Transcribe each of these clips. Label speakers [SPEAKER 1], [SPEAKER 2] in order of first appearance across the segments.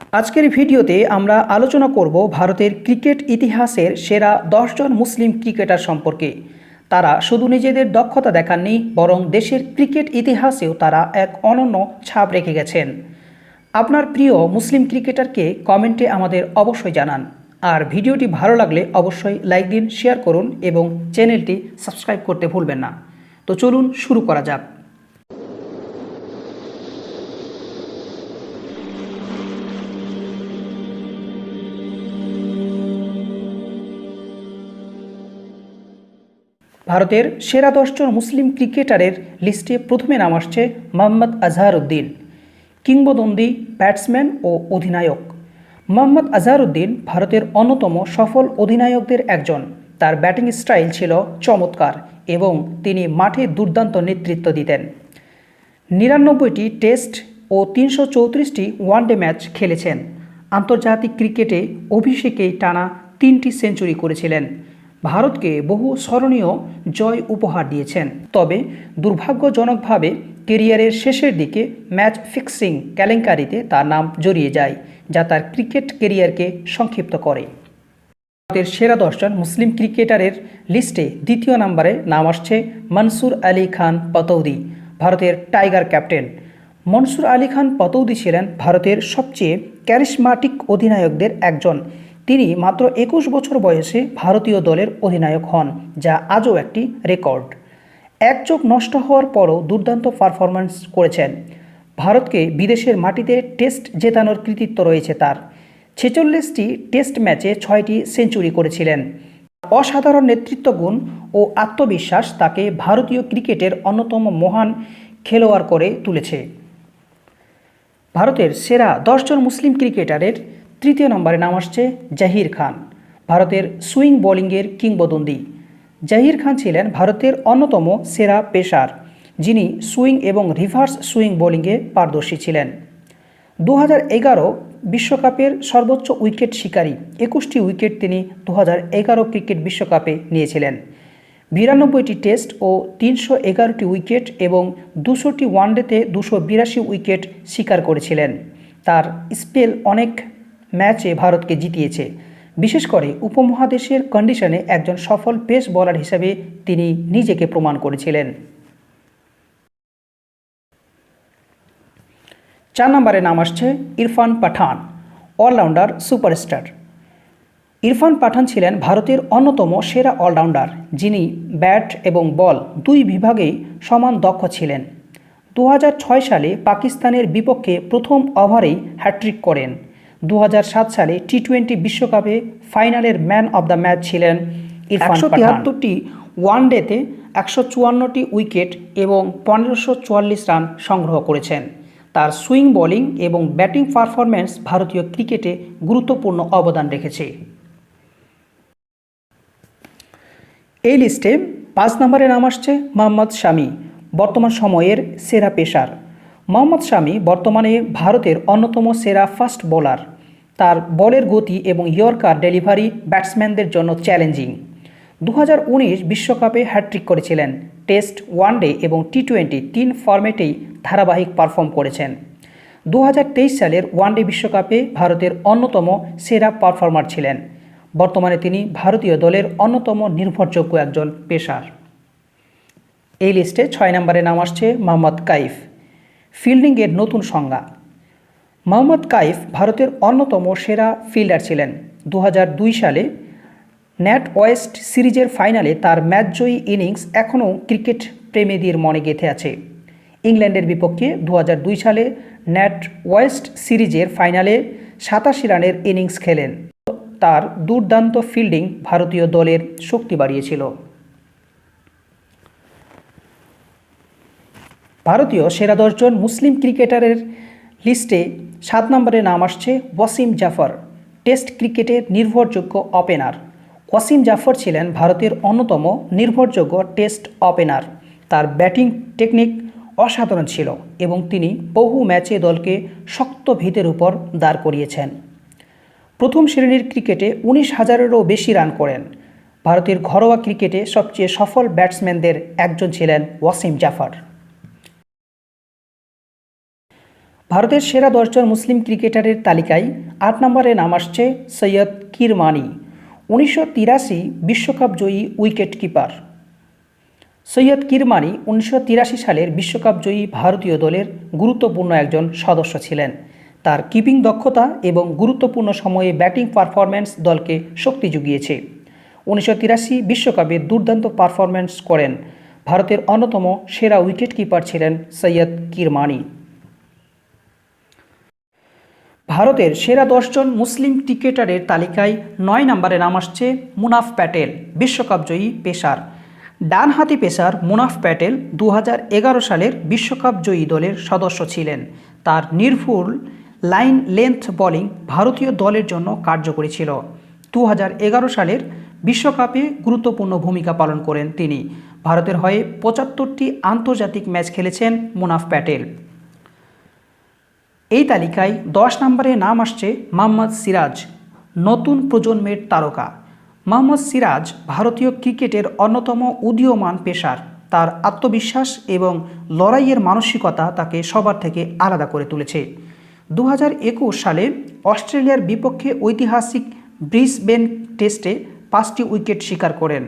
[SPEAKER 1] আজকের ভিডিওতে আমরা আলোচনা করব ভারতের ক্রিকেট ইতিহাসের সেরা দশজন মুসলিম ক্রিকেটার সম্পর্কে। তারা শুধু নিজেদের দক্ষতা দেখাননি, বরং দেশের ক্রিকেট ইতিহাসেও তারা এক অনন্য ছাপ রেখে গেছেন। আপনার প্রিয় মুসলিম ক্রিকেটারকে কমেন্টে আমাদের অবশ্যই জানান। আর ভিডিওটি ভালো লাগলে অবশ্যই লাইক দিন, শেয়ার করুন এবং চ্যানেলটি সাবস্ক্রাইব করতে ভুলবেন না। তো চলুন শুরু করা যাক। ভারতের সেরা দশজন মুসলিম ক্রিকেটারের লিস্টে প্রথমে নাম আসছে মোহাম্মদ আজহারউদ্দিন, কিংবদন্তি ব্যাটসম্যান ও অধিনায়ক। মোহাম্মদ আজহারউদ্দিন ভারতের অন্যতম সফল অধিনায়কদের একজন। তার ব্যাটিং স্টাইল ছিল চমৎকার এবং তিনি মাঠে দুর্দান্ত নেতৃত্ব দিতেন। নিরানব্বইটি টেস্ট ও তিনশো চৌত্রিশটি ওয়ানডে ম্যাচ খেলেছেন। আন্তর্জাতিক ক্রিকেটে অভিষেকেই টানা তিনটি সেঞ্চুরি করেছিলেন। ভারতকে বহু স্মরণীয় জয় উপহার দিয়েছেন। তবে দুর্ভাগ্যজনকভাবে কেরিয়ারের শেষের দিকে ম্যাচ ফিক্সিং কেলেঙ্কারিতে তার নাম জড়িয়ে যায়, যা তার ক্রিকেট কেরিয়ারকে সংক্ষিপ্ত করে। ভারতের সেরা দশজন মুসলিম ক্রিকেটারের লিস্টে দ্বিতীয় নম্বরে নাম আসছে মনসুর আলী খান পতৌদি, ভারতের টাইগার ক্যাপ্টেন। মনসুর আলী খান পতৌদি ছিলেন ভারতের সবচেয়ে ক্যারিসমাটিক অধিনায়কদের একজন। তিনি মাত্র একুশ বছর বয়সে ভারতীয় দলের অধিনায়ক হন, যা আজও একটি রেকর্ড। এক চোখ নষ্ট হওয়ার পরও দুর্দান্ত পারফরম্যান্স করেছেন। ভারতকে বিদেশের মাটিতে টেস্ট জেতানোর কৃতিত্ব রয়েছে তার। ছেচল্লিশটি টেস্ট ম্যাচে ছয়টি সেঞ্চুরি করেছিলেন। অসাধারণ নেতৃত্ব গুণ ও আত্মবিশ্বাস তাকে ভারতীয় ক্রিকেটের অন্যতম মহান খেলোয়াড় করে তুলেছে। ভারতের সেরা দশজন মুসলিম ক্রিকেটারের তৃতীয় নম্বরে নাম আসছে জাহির খান, ভারতের সুইং বোলিংয়ের কিংবদন্তি। জাহির খান ছিলেন ভারতের অন্যতম সেরা পেসার, যিনি সুইং এবং রিভার্স সুইং বোলিংয়ে পারদর্শী ছিলেন। দু বিশ্বকাপের সর্বোচ্চ উইকেট শিকারী, একুশটি উইকেট তিনি দু ক্রিকেট বিশ্বকাপে নিয়েছিলেন। বিরানব্বইটি টেস্ট ও তিনশো এগারোটি উইকেট এবং দুশোটি ওয়ানডেতে দুশো বিরাশি উইকেট শিকার করেছিলেন। তার স্পেল অনেক ম্যাচে ভারতকে জিতিয়েছে। বিশেষ করে উপমহাদেশের কন্ডিশনে একজন সফল পেস বোলার হিসেবে তিনি নিজেকে প্রমাণ করেছিলেন। চার নম্বরে নাম আসছে ইরফান পাঠান অলরাউন্ডার সুপারস্টার ইরফান পাঠান ছিলেন ভারতের অন্যতম সেরা অলরাউন্ডার যিনি ব্যাট এবং বল দুই বিভাগেই সমান দক্ষ ছিলেন। দু হাজার ছয় সালে পাকিস্তানের বিপক্ষে প্রথম ওভারেই হ্যাট্রিক করেন। দু হাজার সাত সালে টি টোয়েন্টি বিশ্বকাপে ফাইনালের ম্যান অব দ্য ম্যাচ ছিলেন একশো তিয়াত্তরটি ওয়ানডেতে একশো চুয়ান্নটি উইকেট এবং পনেরোশো চুয়াল্লিশ রান সংগ্রহ করেছেন। তার সুইং বোলিং এবং ব্যাটিং পারফরম্যান্স ভারতীয় ক্রিকেটে গুরুত্বপূর্ণ অবদান রেখেছে। এই লিস্টে পাঁচ নম্বরে নাম আসছে মোহাম্মদ শামি, বর্তমান সময়ের সেরা পেসার। মোহাম্মদ শামি বর্তমানে ভারতের অন্যতম সেরা ফাস্ট বোলার। তার বলের গতি এবং ইয়র্কার ডেলিভারি ব্যাটসম্যানদের জন্য চ্যালেঞ্জিং। দু বিশ্বকাপে হ্যাট্রিক করেছিলেন। টেস্ট ওয়ানডে এবং টি টোয়েন্টি তিন ফরম্যাটেই ধারাবাহিক পারফর্ম করেছেন। দু হাজার তেইশ সালের ওয়ানডে বিশ্বকাপে ভারতের অন্যতম সেরা পারফর্মার ছিলেন। বর্তমানে তিনি ভারতীয় দলের অন্যতম নির্ভরযোগ্য একজন পেশার এই লিস্টে ছয় নম্বরে নাম আসছে মোহাম্মদ কাইফ। ফিল্ডিংয়ের নতুন সংজ্ঞা। মোহাম্মদ কাইফ ভারতের অন্যতম সেরা ফিল্ডার ছিলেন। দু হাজার দুই সালে ন্যাট ওয়েস্ট সিরিজের ফাইনালে তার ম্যাচজয়ী ইনিংস এখনও ক্রিকেট প্রেমীদের মনে গেঁথে আছে। ইংল্যান্ডের বিপক্ষে দু হাজার দুই সালে ন্যাট ওয়েস্ট সিরিজের ফাইনালে সাতাশি রানের ইনিংস খেলেন। তার দুর্দান্ত ফিল্ডিং ভারতীয় দলের শক্তি বাড়িয়েছিল। ভারতীয় সেরা দশজন মুসলিম ক্রিকেটারের লিস্টে সাত নম্বরে নাম আসছে ওয়াসিম জাফর। টেস্ট ক্রিকেটের নির্ভরযোগ্য ওপেনার। ওয়াসিম জাফর ছিলেন ভারতের অন্যতম নির্ভরযোগ্য টেস্ট ওপেনার। তার ব্যাটিং টেকনিক অসাধারণ ছিল এবং তিনি বহু ম্যাচে দলকে শক্ত ভিতের উপর দাঁড় করিয়েছেন। প্রথম শ্রেণির ক্রিকেটে উনিশ হাজারেরও বেশি রান করেন। ভারতের ঘরোয়া ক্রিকেটে সবচেয়ে সফল ব্যাটসম্যানদের একজন ছিলেন ওয়াসিম জাফর। ভারতের সেরা দশজন মুসলিম ক্রিকেটারের তালিকায় আট নম্বরে নাম আসছে সৈয়দ কিরমানি, উনিশশো তিরাশি বিশ্বকাপ জয়ী উইকেট কিপার সৈয়দ কিরমানি উনিশশো তিরাশি সালের বিশ্বকাপ জয়ী ভারতীয় দলের গুরুত্বপূর্ণ একজন সদস্য ছিলেন। তার কিপিং দক্ষতা এবং গুরুত্বপূর্ণ সময়ে ব্যাটিং পারফরম্যান্স দলকে শক্তি জুগিয়েছে। উনিশশো তিরাশি বিশ্বকাপে দুর্দান্ত পারফরম্যান্স করেন। ভারতের অন্যতম সেরা উইকেট কিপার ছিলেন সৈয়দ কিরমানি। ভারতের সেরা দশজন মুসলিম ক্রিকেটারের তালিকায় নয় নম্বরে নাম আসছে মুনাফ প্যাটেল, বিশ্বকাপ জয়ী পেসার। ডানহাতি পেসার মুনাফ প্যাটেল দু হাজার এগারো সালের বিশ্বকাপ জয়ী দলের সদস্য ছিলেন। তার নির্ভুল লাইন লেন্থ বোলিং ভারতীয় দলের জন্য কার্যকরী ছিল। দু হাজার এগারো সালের বিশ্বকাপে গুরুত্বপূর্ণ ভূমিকা পালন করেন তিনি। ভারতের হয়ে পঁচাত্তরটি আন্তর্জাতিক ম্যাচ খেলেছেন মুনাফ প্যাটেল। এই তালিকায় দশ নম্বরে নাম আসছে মোহাম্মদ সিরাজ, নতুন প্রজন্মের তারকা। মোহাম্মদ সিরাজ ভারতীয় ক্রিকেটের অন্যতম উদীয়মান পেশার তার আত্মবিশ্বাস এবং লড়াইয়ের মানসিকতা তাকে সবার থেকে আলাদা করে তুলেছে। দু হাজার একুশ সালে অস্ট্রেলিয়ার বিপক্ষে ঐতিহাসিক ব্রিসবেন টেস্টে পাঁচটি উইকেট শিকার করেন।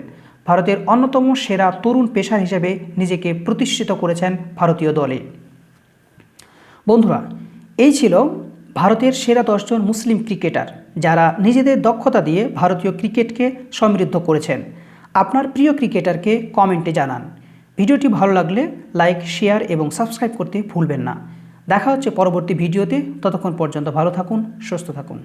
[SPEAKER 1] ভারতের অন্যতম সেরা তরুণ পেশার হিসেবে নিজেকে প্রতিষ্ঠিত করেছেন ভারতীয় দলে। বন্ধুরা এই ছিল ভারতের সেরা দশজন মুসলিম ক্রিকেটার যারা নিজেদের দক্ষতা দিয়ে ভারতীয় ক্রিকেটকে সমৃদ্ধ করেছেন। আপনার প্রিয় ক্রিকেটারকে কমেন্টে জানান। ভিডিওটি ভালো লাগলে লাইক, শেয়ার এবং সাবস্ক্রাইব করতে ভুলবেন না। দেখা হচ্ছে পরবর্তী ভিডিওতে। ততক্ষণ পর্যন্ত ভালো থাকুন, সুস্থ থাকুন।